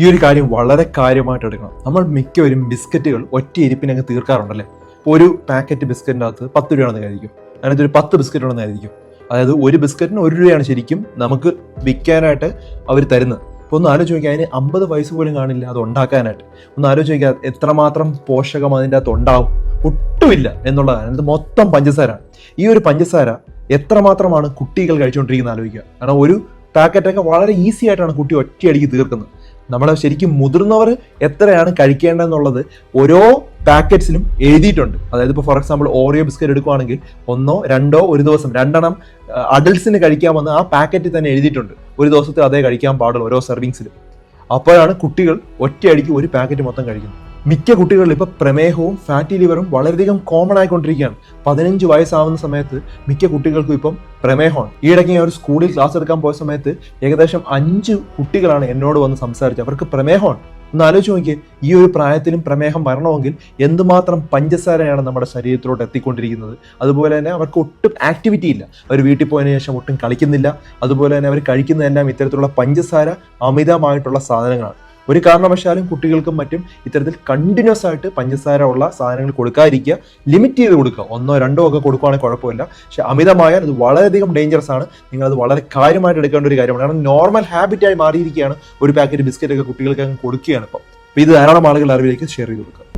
ഈ ഒരു കാര്യം വളരെ കാര്യമായിട്ട് എടുക്കണം. നമ്മൾ മിക്കവരും ബിസ്ക്കറ്റുകൾ ഒറ്റ ഇരിപ്പിനങ്ങ് തീർക്കാറുണ്ടല്ലേ? ഒരു പാക്കറ്റ് ബിസ്ക്കറ്റിന്റെ അകത്ത് പത്ത് രൂപയാണെന്ന് കരുതിക്കും അതിനകത്ത് ഒരു പത്ത് ബിസ്ക്കറ്റ് ഉണ്ടെന്ന് കരുതിക്കും അതായത് ഒരു ബിസ്ക്കറ്റിന് ഒരു രൂപയാണ് ശരിക്കും നമുക്ക് വിൽക്കാനായിട്ട് അവർ തരുന്നത്. അപ്പോൾ ഒന്ന് ആലോചിച്ച് നോക്കിയാൽ അതിന് അമ്പത് വയസ്സ് പോലും കാണില്ല അത് ഉണ്ടാക്കാനായിട്ട്. ഒന്ന് ആലോചിച്ച് നോക്കിയാൽ എത്രമാത്രം പോഷകം അതിന്റെ അകത്ത് ഉണ്ടാവും? ഒട്ടുമില്ല എന്നുള്ളതാണ്. അത് മൊത്തം പഞ്ചസാര. ഈ ഒരു പഞ്ചസാര എത്രമാത്രമാണ് കുട്ടികൾ കഴിച്ചുകൊണ്ടിരിക്കുന്നത് ആലോചിക്കുക. കാരണം ഒരു പാക്കറ്റൊക്കെ വളരെ ഈസി ആയിട്ടാണ് കുട്ടി ഒറ്റയടിക്ക് തീർക്കുന്നത്. നമ്മൾ ശരിക്കും മുതിർന്നവർ എത്രയാണ് കഴിക്കേണ്ടതെന്നുള്ളത് ഓരോ പാക്കറ്റ്സിലും എഴുതിയിട്ടുണ്ട്. അതായത് ഇപ്പോൾ ഫോർ എക്സാമ്പിൾ ഓറിയോ ബിസ്ക്കറ്റ് എടുക്കുവാണെങ്കിൽ ഒന്നോ രണ്ടോ ഒരു ദിവസം രണ്ടെണ്ണം അഡൽസിന് കഴിക്കാമെന്ന് ആ പാക്കറ്റിൽ തന്നെ എഴുതിയിട്ടുണ്ട്. ഒരു ദിവസത്തിൽ അതേ കഴിക്കാൻ പാടുള്ളൂ ഓരോ സെർവിങ്സിലും അപ്പോഴാണ് കുട്ടികൾ ഒറ്റയടിക്ക് ഒരു പാക്കറ്റ് മൊത്തം കഴിക്കുന്നത്. മിക്ക കുട്ടികളിൽ ഇപ്പോൾ പ്രമേഹവും ഫാറ്റി ലിവറും വളരെയധികം കോമൺ ആയിക്കൊണ്ടിരിക്കുകയാണ്. പതിനഞ്ച് വയസ്സാവുന്ന സമയത്ത് മിക്ക കുട്ടികൾക്കും ഇപ്പം പ്രമേഹമാണ്. ഈയിടയ്ക്ക് ഞാൻ ഒരു സ്കൂളിൽ ക്ലാസ് എടുക്കാൻ പോയ സമയത്ത് ഏകദേശം അഞ്ച് കുട്ടികളാണ് എന്നോട് വന്ന് സംസാരിച്ചത്. അവർക്ക് പ്രമേഹമാണ്. ഒന്ന് ആലോചിച്ച് നോക്കിയേ ഈ ഒരു പ്രായത്തിലും പ്രമേഹം വരണമെങ്കിൽ എന്തുമാത്രം പഞ്ചസാരയാണ് നമ്മുടെ ശരീരത്തിലോട്ട് എത്തിക്കൊണ്ടിരിക്കുന്നത്. അതുപോലെ തന്നെ അവർക്ക് ഒട്ടും ആക്ടിവിറ്റി ഇല്ല. അവർ വീട്ടിൽ പോയതിനു ശേഷം ഒട്ടും കളിക്കുന്നില്ല. അതുപോലെ തന്നെ അവർ കഴിക്കുന്നതെല്ലാം ഇത്തരത്തിലുള്ള പഞ്ചസാര അമിതമായിട്ടുള്ള സാധനങ്ങളാണ്. ഒരു കാരണവശാലും കുട്ടികൾക്കും മറ്റും ഇത്തരത്തിൽ കണ്ടിന്യൂസ് ആയിട്ട് പഞ്ചസാര ഉള്ള സാധനങ്ങൾ കൊടുക്കാതിരിക്കുക ലിമിറ്റ് ചെയ്ത് കൊടുക്കുക. ഒന്നോ രണ്ടോ ഒക്കെ കൊടുക്കുകയാണെങ്കിൽ കുഴപ്പമില്ല. പക്ഷെ അമിതമായാൽ അത് വളരെയധികം ഡേഞ്ചറസ് ആണ്. നിങ്ങൾ അത് വളരെ കാര്യമായിട്ട് എടുക്കേണ്ട ഒരു കാര്യമാണ്. കാരണം നോർമൽ ഹാബിറ്റായി മാറിയിരിക്കുകയാണ് ഒരു പാക്കറ്റ് ബിസ്ക്കറ്റ് ഒക്കെ കുട്ടികൾക്ക് കൊടുക്കുകയാണ് ഇപ്പം. അപ്പോൾ ഇത് ധാരാളം ആളുകളുടെ അറിവിലേക്ക് ഷെയർ ചെയ്ത് കൊടുക്കുക.